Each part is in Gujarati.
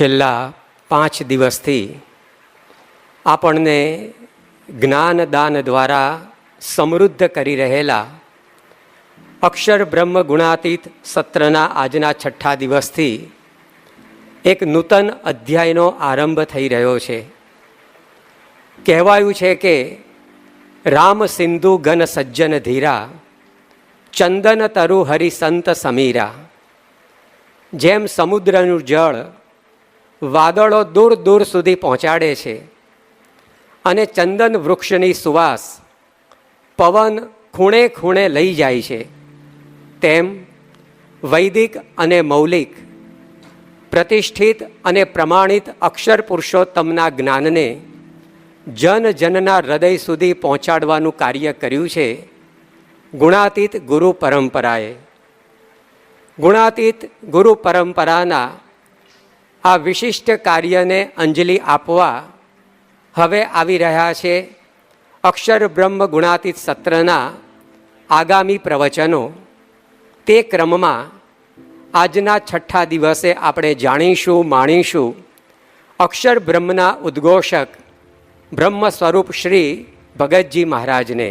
છેલ્લા પાંચ દિવસથી આપણને જ્ઞાન દાન દ્વારા સમૃદ્ધ કરી રહેલા અક્ષર બ્રહ્મ ગુણાતીત સત્રના આજના છઠ્ઠા દિવસથી એક નૂતન અધ્યાયનો આરંભ થઈ રહ્યો છે. કહેવાયું છે કે રામ સિંધુ ગન સજ્જન ધીરા, ચંદન તરુ હરિસંત સમીરા, જેમ સમુદ્રનું જળ વાદળો દૂર દૂર સુધી પહોંચાડે છે. અને ચંદન વૃક્ષની સુવાસ પવન ખૂણે ખૂણે લઈ જાય છે. તેમ વૈદિક અને મૌલિક, પ્રતિષ્ઠિત અને પ્રમાણિત અક્ષર પુરુષોત્તમના જ્ઞાનને જન જનના હૃદય સુધી પહોંચાડવાનું કાર્ય કર્યું છે. ગુણાતીત ગુરુ પરંપરાએ. ગુણાતીત ગુરુ પરંપરાના આ વિશિષ્ટ કાર્યને અંજલિ આપવા હવે આવી રહ્યા છે અક્ષર બ્રહ્મ ગુણાતીત સત્રના આગામી પ્રવચનો. તે ક્રમમાં આજના છઠ્ઠા દિવસે આપણે જાણીશું, માણીશું અક્ષર બ્રહ્મના ઉદ્ઘોષક બ્રહ્મ સ્વરૂપ શ્રી ભગતજી મહારાજને.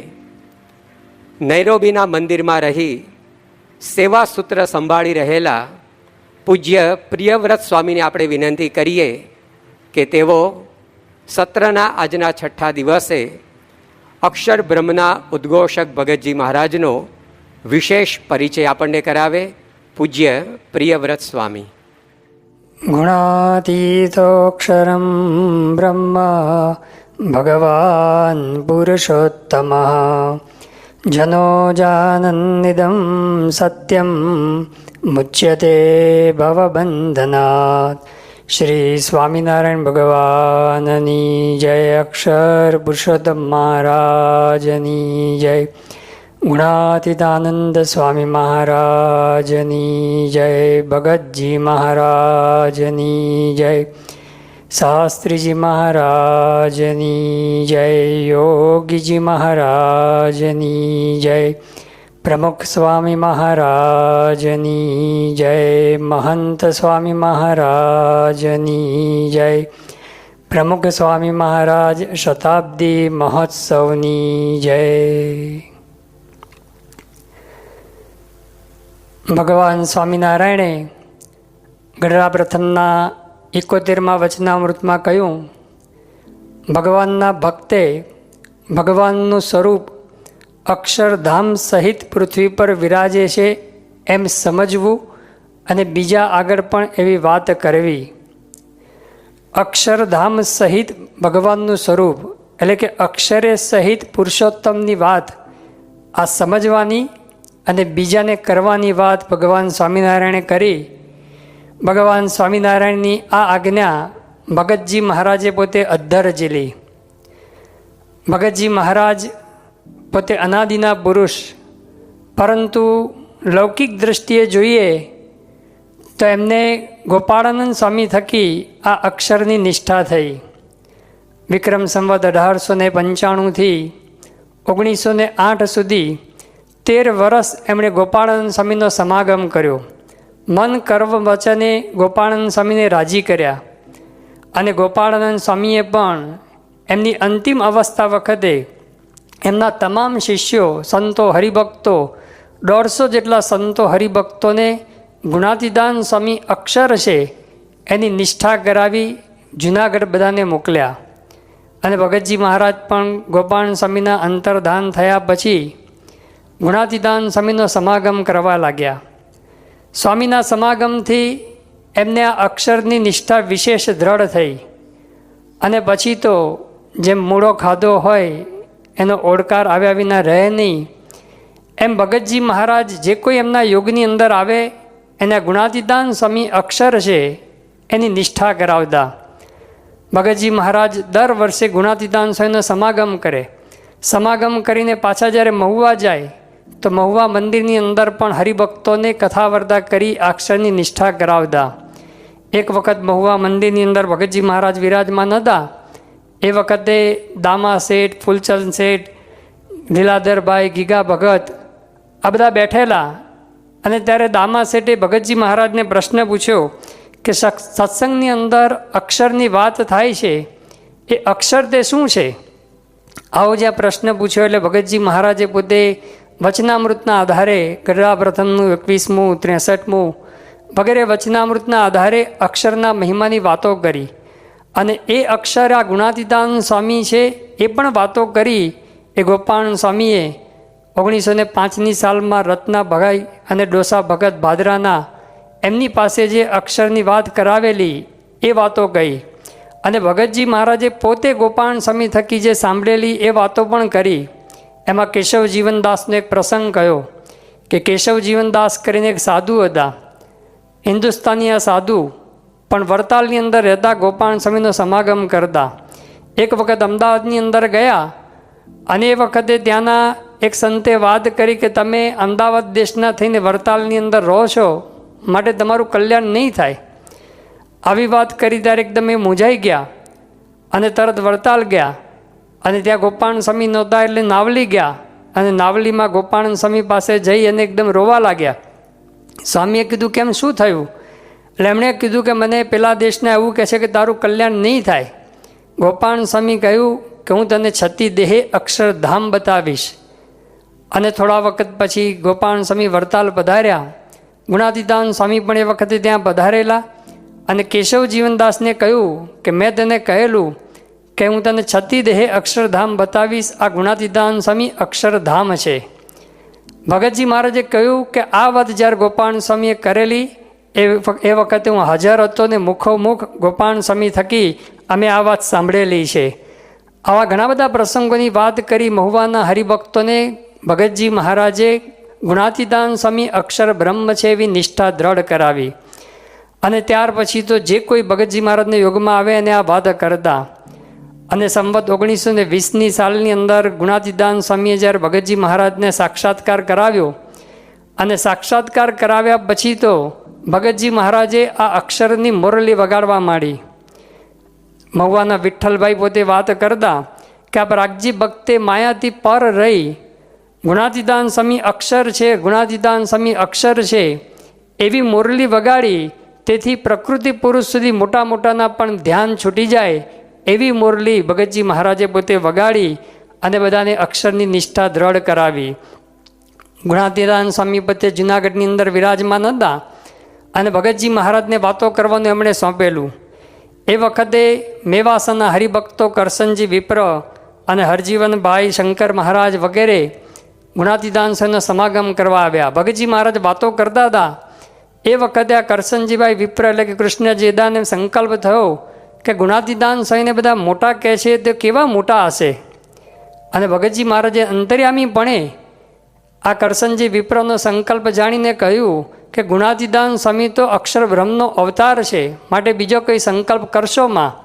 નૈરોબીના મંદિરમાં રહી સેવા સૂત્ર સંભાળી રહેલા પૂજ્ય પ્રિયવ્રત સ્વામીને આપણે વિનંતી કરીએ કે તેઓ સત્રના આજના છઠ્ઠા દિવસે અક્ષર બ્રહ્મના ઉદ્ઘોષક ભગતજી મહારાજનો વિશેષ પરિચય આપણને કરાવે. પૂજ્ય પ્રિયવ્રત સ્વામી. ગુણાતીતોક્ષરમ બ્રહ્મા ભગવાન પુરુષોત્તમા. जनो जानन्निदं सत्यं मुच्यते भवबन्धनात् શ્રી સ્વામિનારાયણ ભગવાનની જય અક્ષર પુરુષોત્તમ મહારાજની જય ગુણાતીતાનંદ સ્વામી મહારાજની જય ભગતજી મહારાજની જય શાસ્ત્રીજી મહારાજની જય યોગીજી મહારાજની જય પ્રમુખ સ્વામી મહારાજની જય મહંત સ્વામી મહારાજની જય પ્રમુખ સ્વામી મહારાજ શતાબ્દી મહોત્સવની જય ભગવાન સ્વામિનારાયણે ગઢડા પ્રથમના એકોતેરમાં વચનામૃતમાં કહ્યું, ભગવાનના ભક્તે ભગવાનનું સ્વરૂપ અક્ષરધામ સહિત પૃથ્વી પર વિરાજે છે એમ સમજવું અને બીજા આગળ પણ એવી વાત કરવી. અક્ષરધામ સહિત ભગવાનનું સ્વરૂપ એટલે કે અક્ષરે સહિત પુરુષોત્તમની વાત, આ સમજવાની અને બીજાને કરવાની વાત ભગવાન સ્વામિનારાયણે કરી ભગવાન સ્વામિનારાયણની આ આજ્ઞા ભગતજી મહારાજે પોતે અદ્ધર ઝીલી ભગતજી મહારાજ પોતે અનાદિના પુરુષ, પરંતુ લૌકિક દૃષ્ટિએ જોઈએ તો એમને ગોપાળાનંદ સ્વામી થકી આ અક્ષરની નિષ્ઠા થઈ. વિક્રમ સંવત અઢારસો ને પંચાણુંથી ઓગણીસો ને આઠ સુધી તેર વર્ષ એમણે ગોપાળાનંદ સ્વામીનો સમાગમ કર્યો. મન કર્મ વચને ગોપાળાનંદ સ્વામીને રાજી કર્યા. અને ગોપાળાનંદ સ્વામીએ પણ એમની અંતિમ અવસ્થા વખતે એમના તમામ શિષ્યો, સંતો, હરિભક્તો, દોઢસો જેટલા સંતો, હરિભક્તોને ગુણાતીદાન સ્વામી અક્ષર છે એની નિષ્ઠા કરાવી જુનાગઢ બધાને મોકલ્યા. અને ભગતજી મહારાજ પણ ગોપાલ સ્વામીના અંતર્ધાન થયા પછી ગુણાતીદાન સ્વામીનો સમાગમ કરવા લાગ્યા. સ્વામીના સમાગમથી એમને આ અક્ષરની નિષ્ઠા વિશેષ દ્રઢ થઈ. અને પછી તો જેમ મૂળો ખાધો હોય, એનો ઓડકાર આવ્યા વિના રહે નહીં. એમ ભગતજી મહારાજ જે કોઈ એમના યોગની અંદર આવે, એના ગુણાતીદાન સ્વામી અક્ષર છે, એની નિષ્ઠા કરાવતા. ભગતજી મહારાજ દર વર્ષે ગુણાતીદાન સ્વામીનો સમાગમ કરે. સમાગમ કરીને પાછા જ્યારે મહુવા જાય તો મહુવા મંદિરની અંદર પણ હરિભક્તોને કથા કરી અક્ષરની નિષ્ઠા કરાવતા. એક વખત મહુવા મંદિરની અંદર ભગતજી મહારાજ વિરાજમાન હતા. એ વખતે દામા શેઠ, ફૂલચંદ શેઠ, લીલાધરભાઈ, ગીગા ભગત આ બધા બેઠેલા. અને ત્યારે દામા શેઠે ભગતજી મહારાજને પ્રશ્ન પૂછ્યો કે સત્સંગની અંદર અક્ષરની વાત થાય છે? એ અક્ષર તે શું છે? આવો જ્યાં પ્રશ્ન પૂછ્યો એટલે ભગતજી મહારાજે પોતે વચનામૃતના આધારે ગઢડા પ્રથમનું એકવીસમું ત્રેસઠમું વગેરે વચનામૃતના આધારે અક્ષરના મહિમાની વાતો કરી અને એ અક્ષર આ ગુણાતીતાન સ્વામી છે એ પણ વાતો કરી એ ગોપાલ સ્વામીએ ઓગણીસો ને પાંચની સાલમાં રત્ના ભગાઈ અને ડોસા ભગત ભાદરાના એમની પાસે જે અક્ષરની વાત કરાવેલી એ વાતો કહી અને ભગતજી મહારાજે પોતે ગોપાલ સ્વામી થકી જે સાંભળેલી એ વાતો પણ કરી એમાં કેશવ જીવનદાસનો એક પ્રસંગ કહ્યો કે કેશવ જીવનદાસ કરીને એક સાધુ હતા. હિન્દુસ્તાની આ સાધુ પણ વડતાલની અંદર રહેતા ગોપાલ સ્વામીનો સમાગમ કરતા. એક વખત અમદાવાદની અંદર ગયા અને એ વખતે ત્યાંના એક સંતે વાત કરી કે તમે અમદાવાદ દેશના થઈને વડતાલની અંદર રહો છો, માટે તમારું કલ્યાણ નહીં થાય. આવી વાત કરી ત્યારે એકદમ એ મૂંઝાઈ ગયા અને તરત વડતાલ ગયા. અને ત્યાં ગોપાલ સ્વામી નહોતા એટલે નાવલી ગયા. અને નાવલીમાં ગોપાલ સ્વામી પાસે જઈ અને એકદમ રોવા લાગ્યા. સ્વામીએ કીધું કેમ શું થયું? એટલે એમણે કીધું કે મને પેલા દેશને એવું કહે છે કે તારું કલ્યાણ નહીં થાય. ગોપાલ સ્વામી કહ્યું કે હું તને છતી દેહે અક્ષરધામ બતાવીશ. અને થોડા વખત પછી ગોપાલ સ્વામી વડતાલ પધાર્યા. ગુણાતીતાન સ્વામી પણ એ વખતે ત્યાં પધારેલા. અને કેશવ જીવનદાસને કહ્યું કે મેં તને કહેલું કે હું તને છતી દેહે અક્ષરધામ બતાવીશ, આ ગુણાતીતાન સ્વામી અક્ષરધામ છે. ભગતજી મહારાજે કહ્યું કે આ વાત જ્યારે ગોપાલ સ્વામીએ કરેલી, એ એ વખતે હું હાજર હતો ને મુખોમુખ ગોપાલ સ્વામી થકી અમે આ વાત સાંભળેલી છે. આવા ઘણા બધા પ્રસંગોની વાત કરી મહુવાના હરિભક્તોને ભગતજી મહારાજે ગુણાતીતાન સ્વામી અક્ષર બ્રહ્મ છે એવી નિષ્ઠા દ્રઢ કરાવી. અને ત્યાર પછી તો જે કોઈ ભગતજી મહારાજને યોગમાં આવે અને આ વાત કરતા અને સંવત ઓગણીસો ને વીસની સાલની અંદર ગુણાતીદાન સ્વામીએ જ્યારે ભગતજી મહારાજને સાક્ષાત્કાર કરાવ્યો અને સાક્ષાત્કાર કરાવ્યા પછી તો ભગતજી મહારાજે આ અક્ષરની મોરલી વગાડવા માંડી. મહુવાના વિઠ્ઠલભાઈ પોતે વાત કરતા કે આ પ્રાગજી ભક્તે માયાથી પર રહી. ગુણાતીદાન સ્વામી અક્ષર છે, ગુણાતીદાન સ્વામી અક્ષર છે. એવી મુરલી વગાડી, તેથી પ્રકૃતિ પુરુષ સુધી મોટા મોટાના પણ ધ્યાન છૂટી જાય. એવી મુરલી ભગતજી મહારાજે પોતે વગાડી અને બધાને અક્ષરની નિષ્ઠા દ્રઢ કરાવી. ગુણાતીરાન સ્વામી પોતે જુનાગઢની અંદર વિરાજમાન હતા અને ભગતજી મહારાજને વાતો કરવાનું એમણે સોંપેલું. એ વખતે મેવાસાના હરિભક્તો કરસનજી વિપ્ર અને હરજીવનભાઈ શંકર મહારાજ વગેરે ગુણાતીદાનસનો સમાગમ કરવા આવ્યા. ભગતજી મહારાજ વાતો કરતા હતા. એ વખતે આ કરસનજીભાઈ વિપ્ર એટલે કે કૃષ્ણજી દાને સંકલ્પ થયો કે ગુણાતીદાન સ્વામીને બધા મોટા કહે છે, તે કેવા મોટા હશે? અને ભગતજી મહારાજે અંતર્યામીપણે આ કરસનજી વિપ્રનો સંકલ્પ જાણીને કહ્યું કે ગુણાતીદાન સ્વામી તો અક્ષર બ્રહ્મનો અવતાર છે, માટે બીજો કોઈ સંકલ્પ કરશો માં?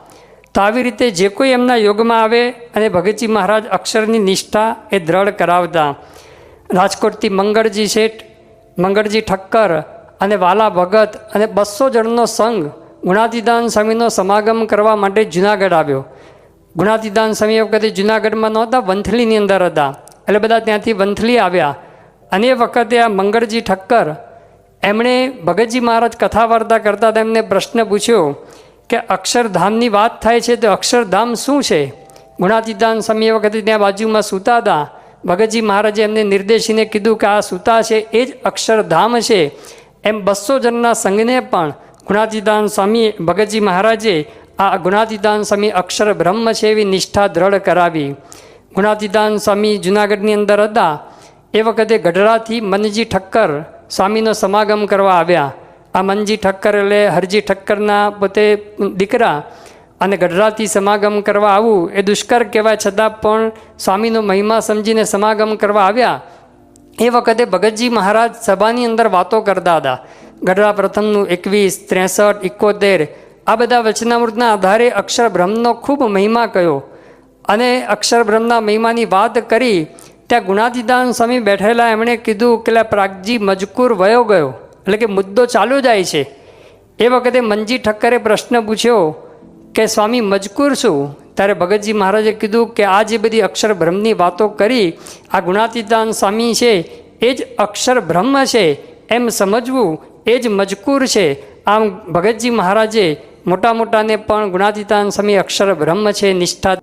તો આવી રીતે જે કોઈ એમના યોગમાં આવે અને ભગતજી મહારાજ અક્ષરની નિષ્ઠા એ દ્રઢ કરાવતા. રાજકોટથી મંગળજી શેઠ, મંગળજી ઠક્કર અને વાલા ભગત અને બસો જણનો સંઘ ગુણાતીદાન સ્વામીનો સમાગમ કરવા માટે જુનાગઢ આવ્યો. ગુણાતીદાન સ્વામી વખતે જુનાગઢમાં નહોતા, વંથલીની અંદર હતા. એટલે બધા ત્યાંથી વંથલી આવ્યા. અને એ વખતે આ મંગળજી ઠક્કર, એમણે ભગતજી મહારાજ કથા વાર્તા કરતા હતા, એમને પ્રશ્ન પૂછ્યો કે અક્ષરધામની વાત થાય છે તો અક્ષરધામ શું છે? ગુણાતીદાન સ્વામી વખતે ત્યાં બાજુમાં સૂતા હતા. ભગતજી મહારાજે એમને નિર્દેશીને કીધું કે આ સૂતા છે, એ જ અક્ષરધામ છે. એમ બસો જણના સંઘને પણ ગુણાતીદાન સ્વામી ભગતજી મહારાજે આ ગુણાતીદાન સ્વામી અક્ષર બ્રહ્મ છે એવી નિષ્ઠા દ્રઢ કરાવી. ગુણાતીદાન સ્વામી જુનાગઢની અંદર હતા. એ વખતે ગઢડાથી મનજી ઠક્કર સ્વામીનો સમાગમ કરવા આવ્યા. આ મનજી ઠક્કર એટલે હરજી ઠક્કરના પોતે દીકરા અને ગઢડાથી સમાગમ કરવા આવવું એ દુષ્કર કહેવાય. છતાં પણ સ્વામીનો મહિમા સમજીને સમાગમ કરવા આવ્યા. એ વખતે ભગતજી મહારાજ સભાની અંદર વાતો કરતા હતા. ગઢડા પ્રથમનું એકવીસ, ત્રેસઠ ઇકોતેર આ બધા વચનામૃતના આધારે અક્ષર બ્રહ્મનો ખૂબ મહિમા કયો. અને અક્ષર બ્રહ્મના મહિમાની વાત કરી, ત્યાં ગુણાતીદાન સ્વામી બેઠેલા એમણે કીધું કે પ્રાગજી મજકૂર વયો ગયો. એટલે કે મુદ્દો ચાલુ જાય છે. એ વખતે મનજી ઠક્કરે પ્રશ્ન પૂછ્યો કે સ્વામી, મજકૂર શું ત્યારે ભગતજી મહારાજે કીધું કે આ જે બધી અક્ષર બ્રહ્મની વાતો કરી, આ ગુણાતીતાન સ્વામી છે, એ જ અક્ષર બ્રહ્મ છે, એમ સમજવું, એ જ મજકૂર છે. આમ ભગતજી મહારાજે મોટા મોટાને પણ ગુણાતીતાન સ્વામી અક્ષર બ્રહ્મ છે, નિષ્ઠા